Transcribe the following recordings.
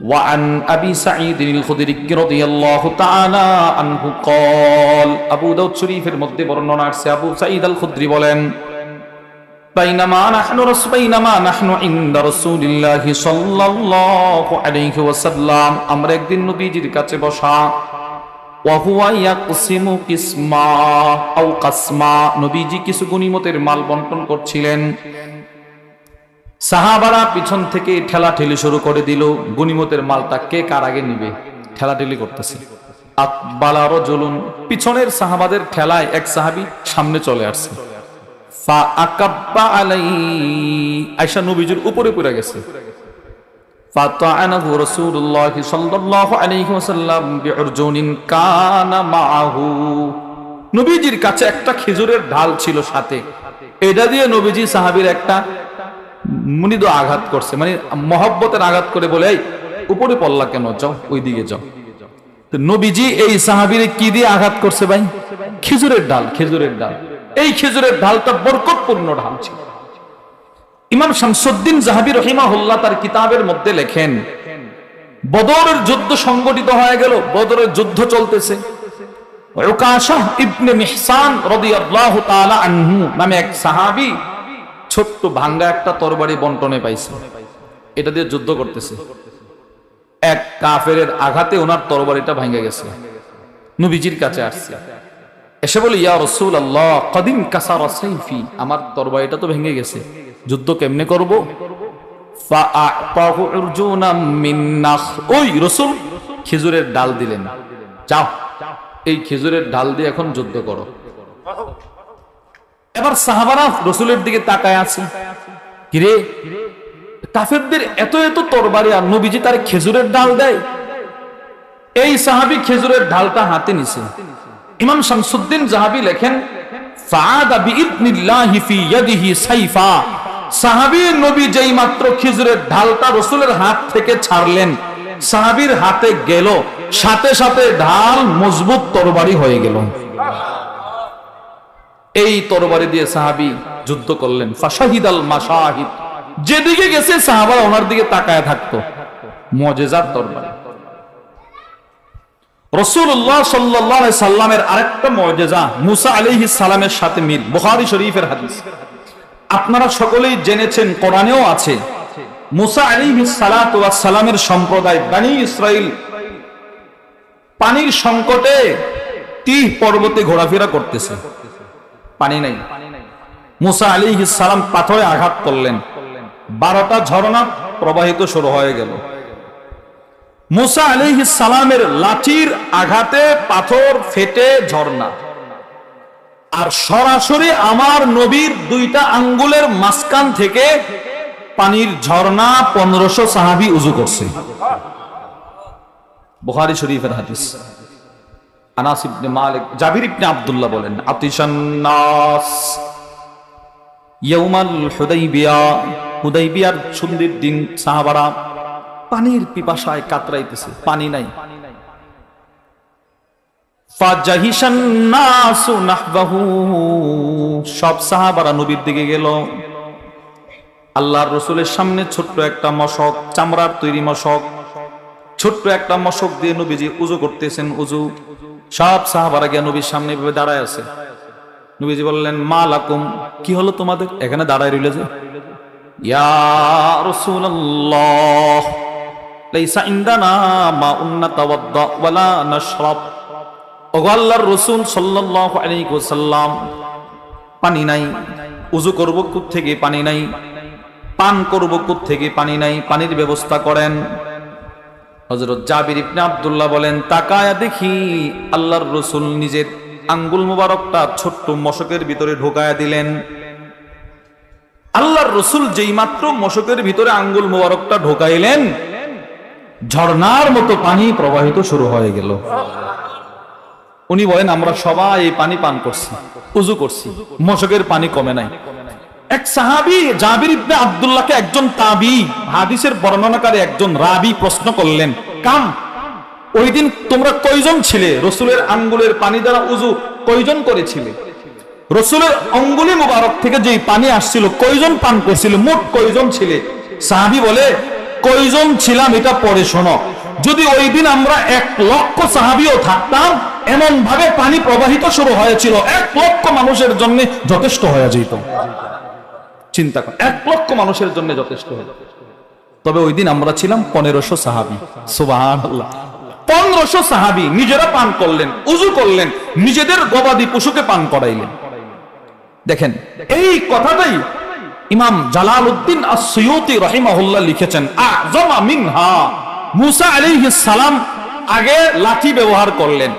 وعن أبي سعيد الخدري رضي الله تعالى عنه قال أبو داود শরীফের মধ্যে বর্ণনা আসছে আবু সাঈদ আল খুদরি বলেন بينما نحن رس بينما نحن عند رسول الله صلى الله عليه وسلم আমরা একদিন নবীজির কাছে বসা وهو يقسم قسما أو قسما নবীজি কিছু গনিমতের মাল বন্টন করছিলেন সাহাবারা পিছন থেকে ঠেলা ঠেলি শুরু করে দিল গনিমতের মালটা কে কার আগে নিবে? ঠেলা ঠেলি করতেছে। আকবালারও জ্বলুন পিছনের সাহাবাদের ঠেলায় এক সাহাবি সামনে চলে আসছে। উপরে পড়ে গেছে। নবীজির কাছে একটা খেজুরের ঢাল ছিল সাথে। এটা দিয়ে নবীজি সাহাবির একটা মৃদু আঘাত করছে মানে মহব্বতের আঘাত করে বলে "এই, উপরে পল্লা কেন যাও ওই দিকে যাও নবীজি এই সাহাবীর কি দিয়ে আঘাত করছে ভাই? খেজুরের ডাল খেজুরের ডাল। এই খেজুরের ডালটা বরকতপূর্ণ ঢাল ছিল। ইমাম শামসুদ্দিন জাহাবি রহিমাহুল্লাহ তার কিতাবের মধ্যে লেখেন বদরের যুদ্ধ সংগঠিত হয়ে গেল বদরের যুদ্ধ চলতেছে। ইবনে মিহসান রাদিয়াল্লাহু তাআলা আনহু নামে এক সাহাবী ছোট্ট ভাঙ্গা একটা তরবারি বন্টনে পাইছে। এটা দিয়ে যুদ্ধ করতেছে। এক কাফেরের আঘাতে ওনার তরবারিটা ভেঙে গেছে। নবীজির কাছে আসছে। এসে বলে, ইয়া রসুল আল্লাহ কদিম কাসার সাইফি? আমার তরবারিটা তো ভেঙে গেছে। যুদ্ধ কেমনে করব? ওই রসুল, খেজুরের ডাল দিলেন। যাও, এই খেজুরের ডাল দিয়ে এখন যুদ্ধ করো। এবার সাহাবারা রসুলের দিকে তাকায় আছে। কিরে? কাফেরদের এত এত তরবারি আর নবীজি তার খেজুরের ডাল দেয়। এই সাহাবি খেজুরের ঢালটা হাতে নিছে। ইমাম শামসুদ্দিন জাহাবি লেখেন সাহাবী নবী যেই মাত্র খেজুরের ঢালটা রসুলের হাত থেকে ছাড়লেন, সাহাবীর হাতে গেল। সাথে সাথে ঢাল মজবুত তরবারি হয়ে গেল। এই তরবারি দিয়ে সাহাবী যুদ্ধ করলেন। ফাশাহিদ আল মাশাহিদ। যেদিকে গেছে সাহাবারা ওনার দিকে তাকায় থাকতো। মজেজার তরবারি। রসুল্লাহ সাল্লাহ সাল্লামের আরেকটা মজেজা, মুসা আলিহি সালামের সাথে মিল শরীফের হাদিস। আপনারা সকলেই জেনেছেন, কোরআনেও আছে। মুসা আলিহি সালামের সম্প্রদায় পানির সংকটে তিহ পর্বতে ঘোরাফেরা করতেছে। পানি নাই। মুসা আলী সালাম পাথরে আঘাত করলেন। বারোটা ঝর্ণা প্রবাহিত শুরু হয়ে গেল। মুসা আলী সালামের লাঠির আঘাতে পাথর ফেটে ঝর্ণা। আর সরাসরি আমার নবীর দুইটা আঙ্গুলের মাঝখান থেকে পানির ঝর্ণা পনেরোশো সাহাবি উজু করছে। বুখারি শরীফের হাদিস। আনাস ইবনে মালিক, জাবির ইবনে আব্দুল্লাহ বলেন, আতিশান নাস। ইয়াউমাল হুদাইবিয়া, হুদাইবিয়ার দিন সাহাবারা পানির পিপাসায় কাতরাইতেছে, পানি নাই। সব সাহাবারা নবীর দিকে গেল। আল্লাহর রসুলের সামনে ছোট্ট একটা মশক, চামড়ার তৈরি মশক, ছোট্ট একটা মশক দিয়ে নবীজি উজু করতেছেন, উজু। সব সাহাবারা গিয়ে নবীর সামনে ভাবে দাঁড়ায় আছে। নবীজি বললেন, মা লাকুম, কি হলো তোমাদের? এখানে দাঁড়ায় রইলে যে? পানি নাই উজু করব কুত থেকে পানি নাই। পান করব কুত থেকে পানি নাই। পানির ব্যবস্থা করেন। হজরত জাবির ইবনে আব্দুল্লাহ বলেন, তাকায়া দেখি আল্লাহর রসুল নিজের আঙ্গুল মুবারকটা ছোট্ট মশকের ভিতরে ঢোকায়া দিলেন। আল্লাহর রসুল যেই মাত্র মশকের ভিতরে আঙ্গুল মুবারকটা ঢোকাইলেন, ঝর্ণার মতো পানি প্রবাহিত শুরু হয়ে গেল। উনি বলেন, আমরা সবাই পানি পান করছি, উজু করছি, মশকের পানি কমে নাই। এক সাহাবি জাবির ইবনে আব্দুল্লাহকে একজন তাবি, হাদিসের বর্ণনাকারী একজন রাবি প্রশ্ন করলেন, কাম, ওই দিন তোমরা কয়জন ছিলে? রসুলের আঙ্গুলের পানি দ্বারা উজু কয়জন করেছিলে? রসুলের অঙ্গুলি মুবারক থেকে যেই পানি আসছিল, কয়জন পান করছিল? মোট কয়জন ছিলে? সাহাবি বলে, কয়জন ছিলাম এটা পরে শোনো। যদি ওই দিন আমরা এক লক্ষ সাহাবিও থাকতাম এমন ভাবে পানি প্রবাহিত শুরু হয়েছিল। এক লক্ষ মানুষের জন্য যথেষ্ট হয়ে যেত। চিন্তা কর। এক লক্ষ মানুষের জন্য যথেষ্ট যেত। তবে ওই দিন আমরা ছিলাম পনেরোশো সাহাবি। সুবাহ পনেরোশো সাহাবি নিজেরা পান করলেন উজু করলেন, নিজেদের গবাদি পশুকে পান করাইলেন। দেখেন, এই কথাটাই ইমাম জালাল উদ্দিন আসিয়তি রহিমাহুল্লাহ লিখেছেন, আজমা মিনহা। মুসা আলাইহিস সালাম আগে লাঠি ব্যবহার করলেন,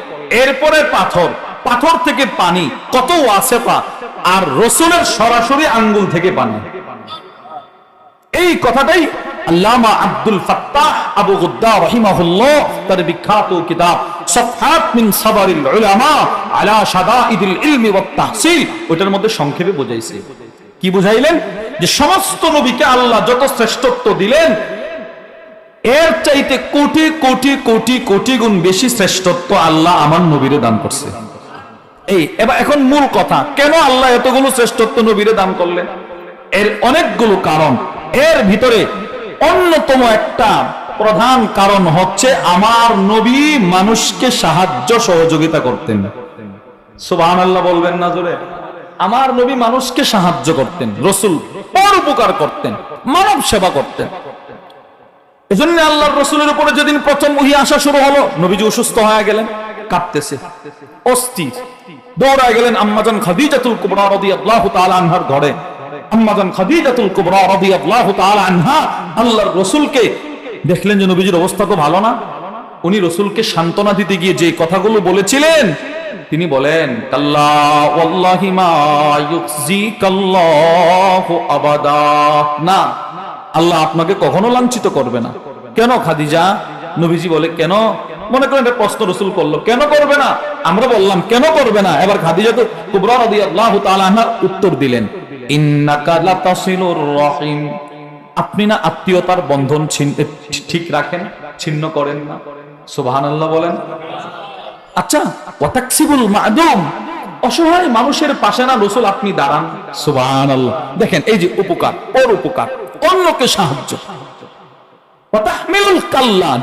এরপরে পাথর পাথর থেকে পানি, কত ওয়াসেফা আর রসুলের সরাসরি আঙ্গুল থেকে পানি। এই কথাটাই Allama Abdul Fattah Abu Ghudda রহিমাহুল্লাহ তার বিখ্যাত কিতাব সফহাত মিন সাবারিল উলামা আলা শাদাইদিল ইলমি ওয়াত তাহসিল। ওটার মধ্যে সংক্ষেপে বুঝাইছে। কি বুঝাইলেন? যে সমস্ত নবীকে আল্লাহ যত শ্রেষ্ঠত্ব দিলেন, এর চাইতে কোটি কোটি কোটি কোটি গুণ বেশি শ্রেষ্ঠত্ব আল্লাহ আমার নবীরে দান করছে। এই, এবার এখন মূল কথা, কেন আল্লাহ এতগুলো শ্রেষ্ঠত্ব নবীরে দান করলেন? এর অনেকগুলো কারণ। এর ভিতরে অন্যতম একটা প্রধান কারণ হচ্ছে আমার নবী মানুষকে সাহায্য সহযোগিতা করতেন। সুবহান আল্লাহ বলবেন না জোরে। আমার নবী মানুষকে সাহায্য করতেন, রসুল পর উপকার করতেন, মানব সেবা করতেন। এজন্য আল্লাহর রসুলের উপরে যেদিন প্রথম ওহি আসা শুরু হলো, নবীজি অসুস্থ হয়ে গেলেন, কাঁপতেছে, অস্থির। দৌড়ায় গেলেন আম্মাজান খাদিজাতুল কুবরা রাদিয়াল্লাহু তাআলা আনহার ঘরে। আম্মাজান খাদিজাতুল কুবরা রাদিয়াল্লাহু তাআলা আনহা আল্লাহর রাসূলকে দেখলেন যে নবীজির অবস্থা তো ভালো না। উনি রসুলকে সান্ত্বনা দিতে গিয়ে যে কথাগুলো বলেছিলেন, তিনি বলেন না, আল্লাহ আপনাকে কখনো লাঞ্ছিত করবে না। কেন খাদিজা? নবীজি বলে, কেন? মনে করেন একটা প্রশ্ন রসুল করল। কেন করবে না? আমরা বললাম, কেন করবে না? এবার খাদিজা তো কুবরা রাদিয়াল্লাহু তাআলা আনহা উত্তর দিলেন আপনি না আত্মীয়তার বন্ধন ঠিক রাখেন, ছিন্ন করেন না। সুবহানাল্লাহ বলেন। আচ্ছা ওয়াতাকসিবুল মাদুম। অসহায় মানুষের পাশে না রসুল আপনি দাঁড়ান। সুবহানাল্লাহ। দেখেন, এই যে উপকার, ওর উপকার, অন্যকে সাহায্য।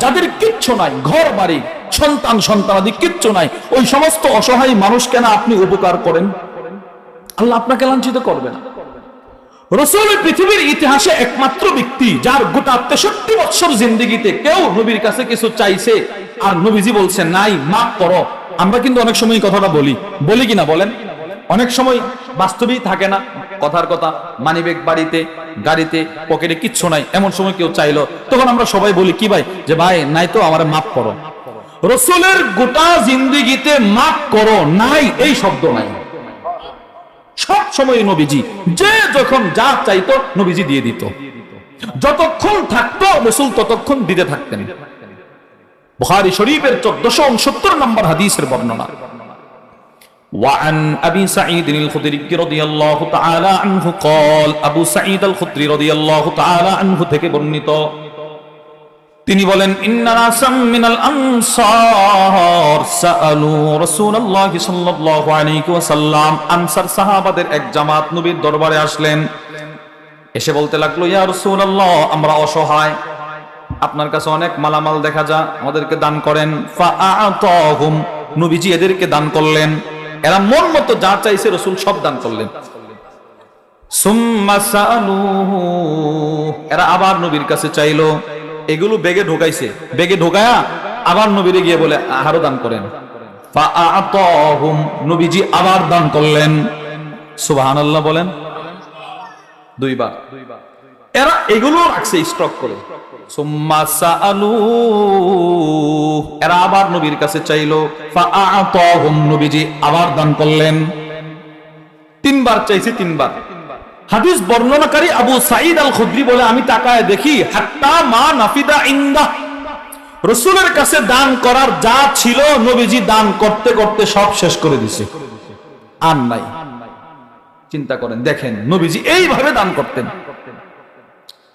যাদের কিচ্ছু নাই, ঘর, বাড়ি, সন্তান, সন্তানাদি কিচ্ছু নাই, ওই সমস্ত অসহায় মানুষকে না আপনি উপকার করেন? আল্লাহ আপনাকে লাঞ্ছিত করবে না। রসুল পৃথিবীর ইতিহাসে একমাত্র ব্যক্তি যার গোটা তেষট্টি বছর জিন্দিগিতে কেউ নবীর কাছে কিছু চাইছে আর নবীজি বলছে, নাই, মাফ করো। আমরা কিন্তু অনেক সময় কথাটা বলি। বলি কিনা বলেন? অনেক সময় বাস্তবেই থাকে না। কথার কথা মানিবেগ বাড়িতে, গাড়িতে, পকেটে কিচ্ছু নাই, এমন সময় কেউ চাইলো। তখন আমরা সবাই বলি, কি ভাই? যে ভাই, নাই তো, আমার মাফ করো। রসুলের গোটা জিন্দিগিতে মাফ করো, নাই, এই শব্দ নাই। সব সময় নবীজি, যে যখন যা চাইতো, নবীজি দিয়ে দিত। যতক্ষণ থাকতো, রসুল ততক্ষণ দিতে থাকতেন। বুখারী শরীফের চোদ্দশো উনসত্তর নম্বর হাদিসের বর্ণনা। وعن أبي سعيد الخدري رضي الله تعالى عنه قال أبو سعيد الخدري رضي الله تعالى عنه থেকে বর্ণিত তিনি বলেন ইন্না নাসাম মিনাল আনসার সাআলু রাসূলুল্লাহ সাল্লাল্লাহু আলাইহি ওয়াসাল্লাম আনসার সাহাবাদের এক জামাত নবীর দরবারে আসলেন এসে বলতে লাগলো ইয়া রাসূলুল্লাহ আমরা অসহায় আপনার কাছে অনেক মালামাল দেখা যায় আমাদেরকে দান করেন ফাআতাহুম নবীজি এদেরকে দান করলেন এরা মন মতো যা চাইছে রসুল সব দান করলেন। এরা আবার নবীর কাছে চাইলো, এগুলো বেগে ঢোকাইছে। বেগে ঢোকায়া আবার নবীরে গিয়ে বলে আরও দান করেন। নবীজি আবার দান করলেন। সুবহানাল্লাহ বলেন। দুইবার। এরা এগুলো রাখছে স্টক করে। এরা আবার নবীর কাছে চাইলো নবীজি আবার দান করলেন। তিনবার চাইছে তিনবার। হাদিস বর্ণনাকারী আবু সাঈদ আল খুদ্রি বলে, আমি তাকায় দেখি, হাত্তা মা নাফিদা ইন্দা রসুলের কাছে দান করার যা ছিল নবীজি দান করতে করতে সব শেষ করে দিছে। আর নাই। চিন্তা করেন, দেখেন, নবীজি এইভাবে দান করতেন।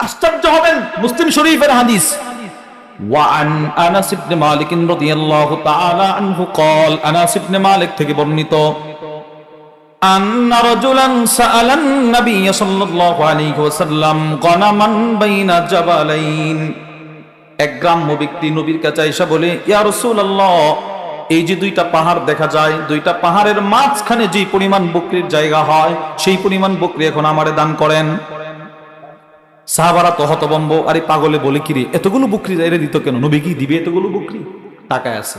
আশ্চর্য হবেন মুসলিম শরীফের হাদিস وعن انس بن مالك رضي الله تعالى عنه قال انس بن مالك থেকে বর্ণিত أن رجلا سأل النبي صلى الله عليه وسلم غنما بين جبلين এক গ্রাম্য ব্যক্তি নবীর কাছে এসে বলে ইয়া রাসূলুল্লাহ এই যে দুইটা পাহাড় দেখা যায় দুইটা পাহাড়ের মাঝখানে যে পরিমাণ বকরির জায়গা হয় সেই পরিমাণ বকরি এখন আমারে দান করেন সাহাবারা তো হতবম্ব আরে পাগলে বলে কিরে এতগুলো বুকরি এরে দিত কেন? নবী কি দিবে এতগুলো বুকরি? টাকায় আছে।